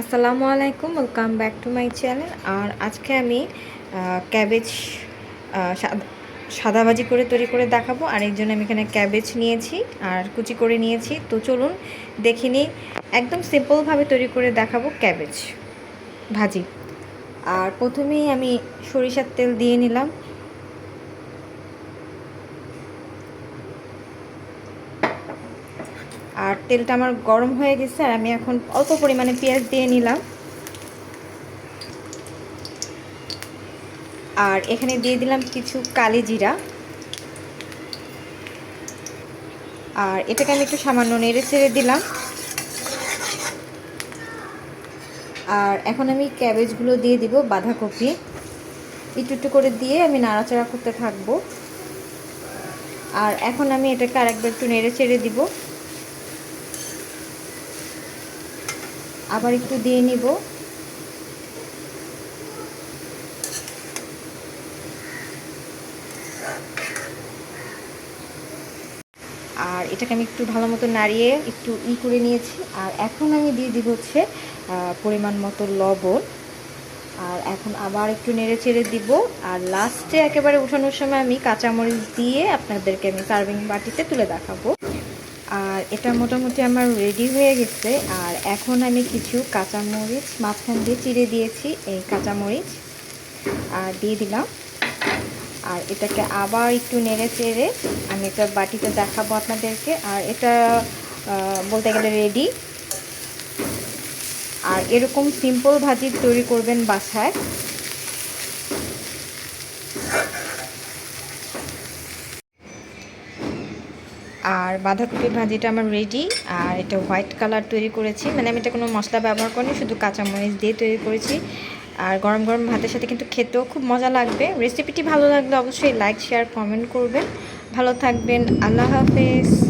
আসসালামু আলাইকুম welcome back to my channel আর আজকে আমি ক্যাবেজ সাদা ভাজি করে তৈরি করে দেখাবো। আর এর জন্য আমি এখানে ক্যাবেজ নিয়েছি আর কুচি করে নিয়েছি। তো চলুন দেখে নিই, একদম সিম্পলভাবে তৈরি করে দেখাবো ক্যাবেজ ভাজি। আর প্রথমেই আমি সরিষার তেল দিয়ে নিলাম। আর তেলটা আমার গরম হয়ে গেছে আর আমি এখন অল্প পরিমাণে পেঁয়াজ দিয়ে নিলাম। আর এখানে দিয়ে দিলাম কিছু কালি জিরা। আর এটাকে আমি একটু সামান্য নেড়ে ছেড়ে দিলাম। আর এখন আমি ক্যাবেজগুলো দিয়ে দিব বাঁধাকপি। একটু একটু করে দিয়ে আমি নাড়াচাড়া করতে থাকব। আর এখন আমি এটাকে আরেকবার একটু নেড়ে ছেড়ে দিব। আবার একটু দিয়ে নিব। আর এটাকে আমি একটু ভালো মতো নাড়িয়ে একটু ই করে নিয়েছি। আর এখন আমি দিয়ে দিব হচ্ছে পরিমাণ মতো লবণ। আর এখন আবার একটু নেড়ে চেড়ে দিব। আর লাস্টে একেবারে উঠানোর সময় আমি কাঁচামরিচ দিয়ে আপনাদেরকে আমি সার্ভিং বাটিতে তুলে দেখাবো। আর এটা মোটামুটি আমার রেডি হয়ে গেছে। আর এখন আমি কিছু কাঁচামরিচ, মাঝখান দিয়ে চিড়ে দিয়েছি এই কাঁচামরিচ। আর দিয়ে দিলাম। আর এটাকে আবার একটু নেড়ে চেড়ে আমি একটা বাটিতে দেখাবো আপনাদেরকে। আর এটা বলতে গেলে রেডি আর এরকম সিম্পল ভাজি তৈরি করবেন বাসায়। আর বাঁধাকপি ভাজিটা আমার রেডি আর এটা হোয়াইট কালার তৈরি করেছি। মানে আমি এটা কোনো মশলা ব্যবহার করিনি, শুধু কাঁচামরিচ দিয়ে তৈরি করেছি। আর গরম গরম ভাতের সাথে কিন্তু খেতেও খুব মজা লাগবে। রেসিপিটি ভালো লাগলে অবশ্যই লাইক শেয়ার কমেন্ট করবেন। ভালো থাকবেন, আল্লাহ হাফেজ।